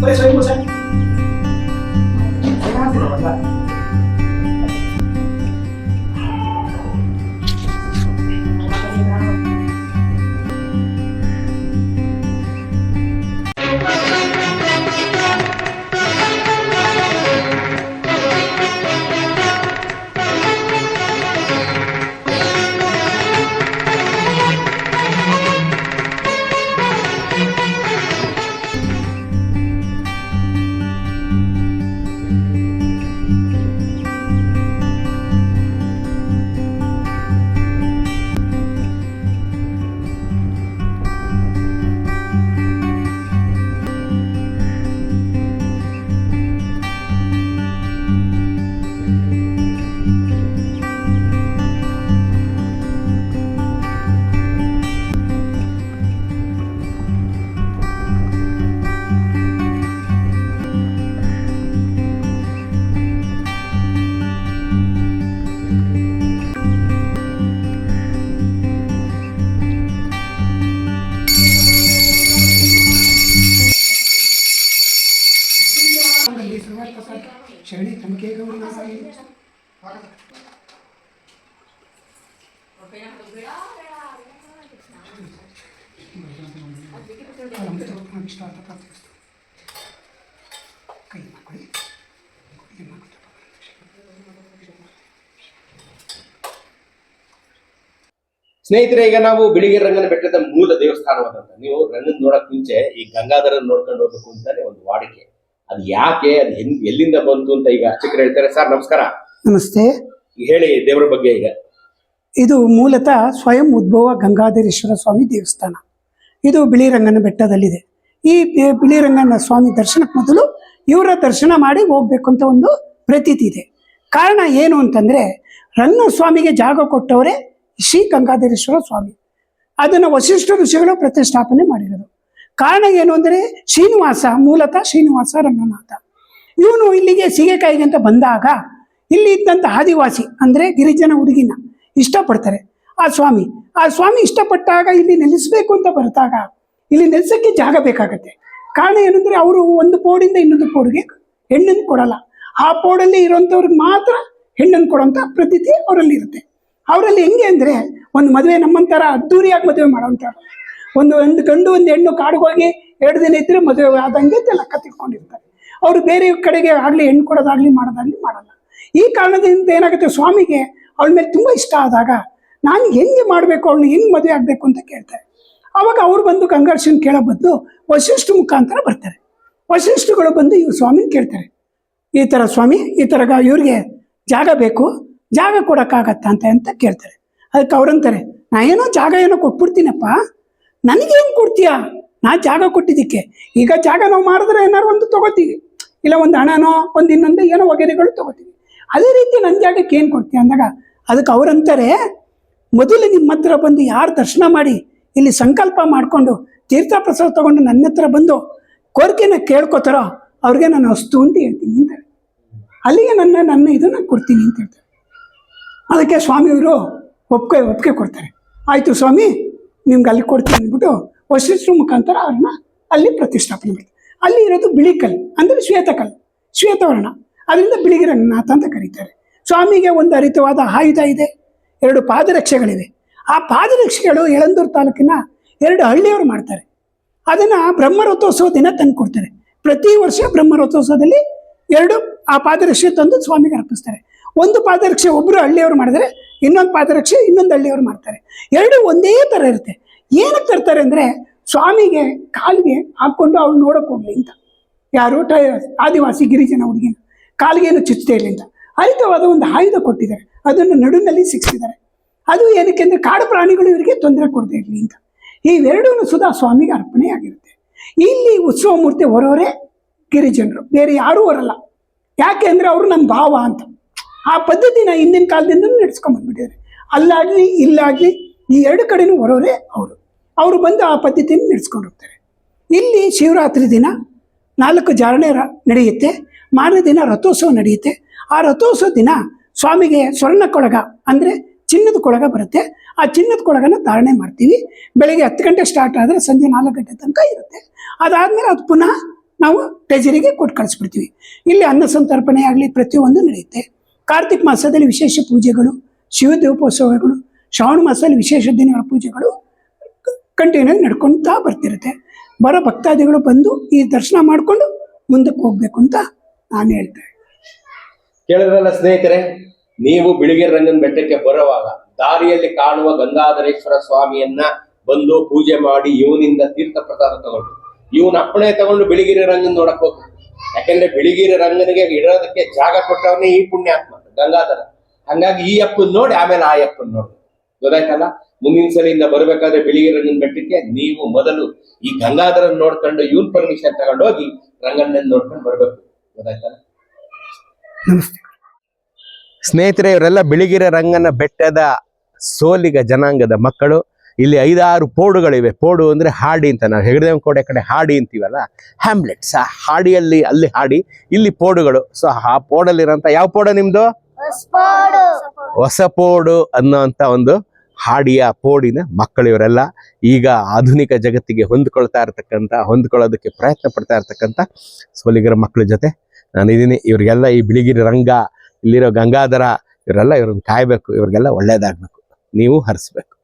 ಬರೀ ಸ್ವಯಂ ಸರ್ ಏನಾಗ್ತಿರೋವಲ್ಲ ಸ್ನೇಹಿತರೆ, ಈಗ ನಾವು ಬಿಳಿಗಿರಿ ರಂಗನ ಬೆಟ್ಟದ ಮೂಲ ದೇವಸ್ಥಾನವಾದಂತ, ನೀವು ರಂಗನ್ ನೋಡಕ್ ಮುಂಚೆ ಈ ಗಂಗಾಧರ ನೋಡ್ಕೊಂಡು ಹೋಗ್ಬೇಕು ಅಂತಾನೆ ಒಂದು ವಾಡಿಕೆ. ಅದು ಯಾಕೆ, ಅದು ಎಲ್ಲಿಂದ ಬಂತು ಅಂತ ಈಗ ಅರ್ಚಕರು ಹೇಳ್ತಾರೆ. ಸರ್, ನಮಸ್ಕಾರ. ನಮಸ್ತೆ. ಹೇಳಿ ದೇವರ ಬಗ್ಗೆ ಈಗ. ಇದು ಮೂಲತಃ ಸ್ವಯಂ ಉದ್ಭವ ಗಂಗಾಧರೇಶ್ವರ ಸ್ವಾಮಿ ದೇವಸ್ಥಾನ. ಇದು ಬಿಳಿರಂಗನ ಬೆಟ್ಟದಲ್ಲಿದೆ. ಈ ಬಿಳಿರಂಗನ ಸ್ವಾಮಿ ದರ್ಶನಕ್ಕೆ ಮೊದಲು ಇವರ ದರ್ಶನ ಮಾಡಿ ಹೋಗ್ಬೇಕು ಅಂತ ಒಂದು ಪ್ರತೀತಿ ಇದೆ. ಕಾರಣ ಏನು ಅಂತಂದ್ರೆ ರಂಗ ಸ್ವಾಮಿಗೆ ಜಾಗ ಕೊಟ್ಟವರೇ ಶ್ರೀ ಗಂಗಾಧರೇಶ್ವರ ಸ್ವಾಮಿ. ಅದನ್ನು ವಶಿಷ್ಠ ಋಷಿಗಳು ಪ್ರತಿಷ್ಠಾಪನೆ ಮಾಡಿರೋದು. ಕಾರಣ ಏನು ಅಂದರೆ ಶ್ರೀನಿವಾಸ ಮೂಲತಃ ಶ್ರೀನಿವಾಸ ರಂಗನಾಥ. ಇವನು ಇಲ್ಲಿಗೆ ಸೀಗೆಕಾಯಿಗೆ ಅಂತ ಬಂದಾಗ ಇಲ್ಲಿ ಇದ್ದಂಥ ಆದಿವಾಸಿ ಅಂದರೆ ಗಿರಿಜನ ಹುಡುಗಿನ ಇಷ್ಟಪಡ್ತಾರೆ. ಆ ಸ್ವಾಮಿ ಆ ಸ್ವಾಮಿ ಇಷ್ಟಪಟ್ಟಾಗ ಇಲ್ಲಿ ನೆಲೆಸಬೇಕು ಅಂತ ಬರ್ತಾಗ ಇಲ್ಲಿ ನೆಲೆಸೋಕ್ಕೆ ಜಾಗ ಬೇಕಾಗತ್ತೆ. ಕಾರಣ ಏನಂದರೆ ಅವರು ಒಂದು ಪೋಡಿಂದ ಇನ್ನೊಂದು ಪೋಡಿಗೆ ಹೆಣ್ಣನ್ನು ಕೊಡಲ್ಲ. ಆ ಪೋಡಲ್ಲಿ ಇರೋಂಥವ್ರಿಗೆ ಮಾತ್ರ ಹೆಣ್ಣನ್ನು ಕೊಡೋಂಥ ಪ್ರತೀತಿ ಅವರಲ್ಲಿ ಇರುತ್ತೆ. ಅವರಲ್ಲಿ ಹೆಂಗೆ ಅಂದರೆ ಒಂದು ಮದುವೆ ನಮ್ಮಂಥರ ಅದ್ದೂರಿಯಾಗಿ ಮದುವೆ ಮಾಡೋಂಥವ್ರು ಒಂದು ಒಂದು ಗಂಡು ಒಂದು ಹೆಣ್ಣು ಕಾಡಿಗೆ ಹೋಗಿ ಎರಡು ದಿನ ಇದ್ದರೆ ಮದುವೆ ಆದಂಗೆ ಲೆಕ್ಕ ತಿಳ್ಕೊಂಡಿರ್ತಾರೆ ಅವರು ಬೇರೆ ಕಡೆಗೆ ಆಗಲಿ ಹೆಣ್ಣು ಕೊಡೋದಾಗ್ಲಿ ಮಾಡೋದಾಗ್ಲಿ ಮಾಡಲ್ಲ. ಈ ಕಾರಣದಿಂದ ಏನಾಗುತ್ತೆ? ಸ್ವಾಮಿಗೆ ಅವಳ ಮೇಲೆ ತುಂಬ ಇಷ್ಟ ಆದಾಗ ನಾನು ಹೆಂಗೆ ಮಾಡಬೇಕು? ಅವಳನ್ನ ಹೆಂಗೆ ಮದುವೆ ಆಗಬೇಕು ಅಂತ ಕೇಳ್ತಾರೆ. ಅವಾಗ ಅವ್ರು ಬಂದು ಗಂಗಾರ್ಷನ್ ಕೇಳೋ ಬದಲು ವಶಿಷ್ಠ ಮುಖಾಂತರ ಬರ್ತಾರೆ. ವಶಿಷ್ಠಗಳು ಬಂದು ಇವ್ರು ಸ್ವಾಮಿನ ಕೇಳ್ತಾರೆ. ಈ ಥರ ಸ್ವಾಮಿ, ಈ ಥರ ಇವ್ರಿಗೆ ಜಾಗ ಬೇಕು, ಜಾಗ ಕೊಡೋಕ್ಕಾಗತ್ತಾ ಅಂತ ಅಂತ ಕೇಳ್ತಾರೆ. ಅದಕ್ಕೆ ಅವ್ರಂತಾರೆ ನಾ ಏನೋ ಜಾಗ ಏನೋ ಕೊಟ್ಬಿಡ್ತೀನಪ್ಪ. ನನಗೆ ಹೆಂಗೆ ಕೊಡ್ತೀಯಾ? ನಾ ಜಾಗ ಕೊಟ್ಟಿದ್ದಕ್ಕೆ. ಈಗ ಜಾಗ ನಾವು ಮಾಡಿದ್ರೆ ಏನಾರು ಒಂದು ತಗೋತೀವಿ. ಇಲ್ಲ, ಒಂದು ಹಣನೋ, ಒಂದು ಇನ್ನೊಂದು ಏನೋ ಒಗೆರೆಗಳು ತಗೋತೀವಿ. ಅದೇ ರೀತಿ ನನ್ನ ಜಾಗಕ್ಕೆ ಏನು ಕೊಡ್ತೀಯ ಅಂದಾಗ ಅದಕ್ಕೆ ಅವರಂತಾರೆ ಮೊದಲು ನಿಮ್ಮ ಹತ್ರ ಬಂದು ಯಾರು ದರ್ಶನ ಮಾಡಿ ಇಲ್ಲಿ ಸಂಕಲ್ಪ ಮಾಡಿಕೊಂಡು ತೀರ್ಥ ಪ್ರಸಾದ ತಗೊಂಡು ನನ್ನ ಹತ್ರ ಬಂದು ಕೋರಿಕೆನ ಕೇಳ್ಕೊತಾರೋ ಅವ್ರಿಗೆ ನಾನು ಅಸ್ತು ಅಂತ ಹೇಳ್ತೀನಿ ಅಂತಾರೆ. ಅಲ್ಲಿಗೆ ನನ್ನ ನನ್ನ ಇದನ್ನು ಕೊಡ್ತೀನಿ ಅಂತ ಹೇಳ್ತಾರೆ. ಅದಕ್ಕೆ ಸ್ವಾಮಿಯವರು ಒಪ್ಕೆ, ಒಪ್ಪಿಗೆ ಕೊಡ್ತಾರೆ. ಆಯಿತು ಸ್ವಾಮಿ, ನಿಮ್ಗೆ ಅಲ್ಲಿ ಕೊಡ್ತೀನಿ ಅಂದ್ಬಿಟ್ಟು ವಶಿಷ್ಠರ ಮುಖಾಂತರ ಅವ್ರನ್ನ ಅಲ್ಲಿ ಪ್ರತಿಷ್ಠಾಪನೆ ಮಾಡ್ತಾರೆ. ಅಲ್ಲಿ ಇರೋದು ಬಿಳಿ ಕಲ್ಲು, ಅಂದರೆ ಶ್ವೇತಕಲ್ಲು ಶ್ವೇತವರ್ಣ. ಅದರಿಂದ ಬಿಳಿಗಿರಂಗನಾಥ ಅಂತ ಕರೀತಾರೆ. ಸ್ವಾಮಿಗೆ ಒಂದು ಅರಿತವಾದ ಆಯುಧ ಇದೆ, ಎರಡು ಪಾದರಕ್ಷೆಗಳಿವೆ. ಆ ಪಾದರಕ್ಷೆಗಳು ಯಳಂದೂರು ತಾಲೂಕಿನ ಎರಡು ಹಳ್ಳಿಯವರು ಮಾಡ್ತಾರೆ. ಅದನ್ನು ಬ್ರಹ್ಮರಥೋತ್ಸವ ದಿನ ತಂದು ಕೊಡ್ತಾರೆ. ಪ್ರತಿ ವರ್ಷ ಬ್ರಹ್ಮರಥೋತ್ಸವದಲ್ಲಿ ಎರಡು ಆ ಪಾದರಕ್ಷೆ ತಂದು ಸ್ವಾಮಿಗೆ ಅರ್ಪಿಸ್ತಾರೆ. ಒಂದು ಪಾದರಕ್ಷೆ ಒಬ್ಬರು ಹಳ್ಳಿಯವರು ಮಾಡಿದರೆ ಇನ್ನೊಂದು ಪಾದರಕ್ಷೆ ಇನ್ನೊಂದು ಹಳ್ಳಿಯವರು ಮಾಡ್ತಾರೆ. ಎರಡು ಒಂದೇ ಥರ ಇರುತ್ತೆ. ಏನಕ್ಕೆ ತರ್ತಾರೆ ಅಂದರೆ ಸ್ವಾಮಿಗೆ ಕಾಲಿಗೆ ಹಾಕ್ಕೊಂಡು ಅವಳು ನೋಡೋಕೆ ಹೋಗ್ಲಿ ಅಂತ. ಯಾರು ಟ ಆದಿವಾಸಿ ಗಿರಿಜನ ಹುಡುಗಿನ. ಕಾಲಿಗೆ ಏನು ಚುಚ್ಚದೇ ಇರಲಿ ಅಂತ ಹರಿತವಾದ ಒಂದು ಆಯುಧ ಕೊಟ್ಟಿದ್ದಾರೆ. ಅದನ್ನು ನಡುವಿನಲ್ಲಿ ಸಿಕ್ಕಿಸಿದ್ದಾರೆ. ಅದು ಏನಕ್ಕೆ ಅಂದರೆ ಕಾಡು ಪ್ರಾಣಿಗಳು ಇವರಿಗೆ ತೊಂದರೆ ಕೊಡದೇ ಇರಲಿ ಅಂತ. ಇವೆರಡೂ ಸುಧಾ ಸ್ವಾಮಿಗೆ ಅರ್ಪಣೆ ಆಗಿರುತ್ತೆ ಇಲ್ಲಿ ಉತ್ಸವ ಮೂರ್ತಿ ಹೊರವರೇ ಗಿರಿಜನರು. ಬೇರೆ ಯಾರೂ ಹೊರಲ್ಲ. ಯಾಕೆ ಅಂದರೆ ಅವರು ನಮ್ಮ ಭಾವ ಅಂತ. ಆ ಪದ್ಧತಿನ ಹಿಂದಿನ ಕಾಲದಿಂದ ನಡೆಸ್ಕೊಂಬಂದ್ಬಿಟ್ಟಿದ್ದಾರೆ ಅಲ್ಲಾಗಲಿ, ಇಲ್ಲಾಗಲಿ ಈ ಎರಡು ಕಡೆನೂ ಹೊರವರೇ ಅವರು. ಅವರು ಬಂದು ಆ ಪದ್ಧತಿಯನ್ನು ನಡೆಸ್ಕೊಂಡು ಹೋಗ್ತಾರೆ. ಇಲ್ಲಿ ಶಿವರಾತ್ರಿ ದಿನ ನಾಲ್ಕು ಜಾರಣೆ ನಡೆಯುತ್ತೆ. ಮಾರನೇ ದಿನ ರಥೋತ್ಸವ ನಡೆಯುತ್ತೆ. ಆ ರಥೋತ್ಸವ ದಿನ ಸ್ವಾಮಿಗೆ ಸ್ವರ್ಣ ಕೊಳಗ ಅಂದರೆ ಚಿನ್ನದ ಕೊಳಗ ಬರುತ್ತೆ. ಆ ಚಿನ್ನದ ಕೊಳಗನ ಧಾರಣೆ ಮಾಡ್ತೀವಿ. ಬೆಳಗ್ಗೆ ಹತ್ತು ಗಂಟೆ ಸ್ಟಾರ್ಟ್ ಆದರೆ ಸಂಜೆ ನಾಲ್ಕು ಗಂಟೆ ತನಕ ಇರುತ್ತೆ. ಅದಾದಮೇಲೆ ಅದು ಪುನಃ ನಾವು ಟೆಜರಿಗೆ ಕೊಟ್ಟು ಕಳಿಸ್ಬಿಡ್ತೀವಿ. ಇಲ್ಲಿ ಅನ್ನ ಸಂತರ್ಪಣೆ ಆಗಲಿ ಪ್ರತಿಯೊಂದು ನಡೆಯುತ್ತೆ. ಕಾರ್ತಿಕ್ ಮಾಸದಲ್ಲಿ ವಿಶೇಷ ಪೂಜೆಗಳು, ಶಿವ ದೇವೋತ್ಸವಗಳು ಶ್ರಾವಣ ಮಾಸದಲ್ಲಿ ವಿಶೇಷ ದಿನಗಳ ಪೂಜೆಗಳು ಕಂಟಿನ್ಯೂ ನಡ್ಕೊತಾ ಬರ್ತಿರುತ್ತೆ. ಬರೋ ಭಕ್ತಾದಿಗಳು ಬಂದು ಈ ದರ್ಶನ ಮಾಡಿಕೊಂಡು ಮುಂದಕ್ಕೆ ಹೋಗಬೇಕು ಅಂತ ನಾನು ಹೇಳ್ತೇನೆ ಕೇಳಿದ್ರಲ್ಲ ಸ್ನೇಹಿತರೆ, ನೀವು ಬಿಳಿಗಿರಿ ರಂಗನ ಬೆಟ್ಟಕ್ಕೆ ಬರುವಾಗ ದಾರಿಯಲ್ಲಿ ಕಾಣುವ ಗಂಗಾಧರೇಶ್ವರ ಸ್ವಾಮಿಯನ್ನ ಬಂದು ಪೂಜೆ ಮಾಡಿ ಇವನಿಂದ ತೀರ್ಥ ಪ್ರಸಾದ ತಗೊಂಡು. ಇವನ ಅಪ್ಪಣೆ ತಗೊಂಡು ಬಿಳಿಗಿರಿ ರಂಗನ್ ನೋಡಕ್ ಹೋಗ ಯಾಕಂದ್ರೆ ಬಿಳಿಗಿರಿ ರಂಗನಿಗೆ ಇಡೋದಕ್ಕೆ ಜಾಗ ಕೊಟ್ಟವನೇ ಈ ಪುಣ್ಯಾತ್ಮ, ಗಂಗಾಧರ. ಹಂಗಾಗಿ ಈ ಅಪ್ಪನ್ ನೋಡಿ, ಆಮೇಲೆ ಆ ಅಪ್ಪನ್ ನೋಡಿ. ಗೊತ್ತಾಯ್ತಲ್ಲ? ಮುಂದಿನ ಸಲಿಂದ ಬರಬೇಕಾದ್ರೆ ಬಿಳಿಗಿರಿ ರಂಗನ ಬೆಟ್ಟಕ್ಕೆ ನೀವು ಮೊದಲು ಈ ಗಂಗಾಧರನ್ ನೋಡ್ಕೊಂಡು, ಇವನ್ ಪರ್ಮಿಷನ್ ತಗೊಂಡೋಗಿ ರಂಗಣ್ಣನ್ ನೋಡ್ಕೊಂಡು ಬರ್ಬೇಕು. ಗೊತ್ತಾಯ್ತಲ್ಲ ನಮಸ್ತೆ. ಸ್ನೇಹಿತರೆ ಇವರೆಲ್ಲ ಬಿಳಿಗಿರಿ ರಂಗನ ಬೆಟ್ಟದ ಸೋಲಿಗ ಜನಾಂಗದ ಮಕ್ಕಳು. ಇಲ್ಲಿ ಐದಾರು ಪೋಡುಗಳಿವೆ. ಪೋಡು ಅಂದ್ರೆ ಹಾಡಿ ಅಂತ ನಾವು ಹೆಗಡೆದೇವ ಕೋಟೆ ಕಡೆ ಹಾಡಿ ಅಂತೀವಲ್ಲ ಹ್ಯಾಮ್ಲೆಟ್ಸ್ ಆ ಹಾಡಿಯಲ್ಲಿ ಅಲ್ಲಿ ಹಾಡಿ ಇಲ್ಲಿ ಪೋಡುಗಳು. ಸೊ ಆ ಪೋಡಲ್ಲಿರೋಂಥ ಯಾವ ಪೋಡ ನಿಮ್ದು? ಹೊಸ ಪೋಡು. ಅನ್ನೋಂಥ ಒಂದು ಹಾಡಿಯ ಪೋಡಿನ ಮಕ್ಕಳು ಇವರೆಲ್ಲ. ಈಗ ಆಧುನಿಕ ಜಗತ್ತಿಗೆ ಹೊಂದ್ಕೊಳ್ತಾ ಇರ್ತಕ್ಕಂಥ ಹೊಂದ್ಕೊಳ್ಳೋದಕ್ಕೆ ಪ್ರಯತ್ನ ಪಡ್ತಾ ಇರ್ತಕ್ಕಂಥ ಸೋಲಿಗರ ಮಕ್ಕಳ ಜೊತೆ ನಾನು ಇದೀನಿ, ಇವ್ರಿಗೆಲ್ಲ ಈ ಬಿಳಿಗಿರಿ ರಂಗ, ಇಲ್ಲಿರೋ ಗಂಗಾಧರ, ಇವರೆಲ್ಲ ಇವ್ರನ್ನ ಕಾಯಬೇಕು, ಇವ್ರಿಗೆಲ್ಲ ಒಳ್ಳೇದಾಗಬೇಕು. ನೀವು ಹರಿಸ್ಬೇಕು.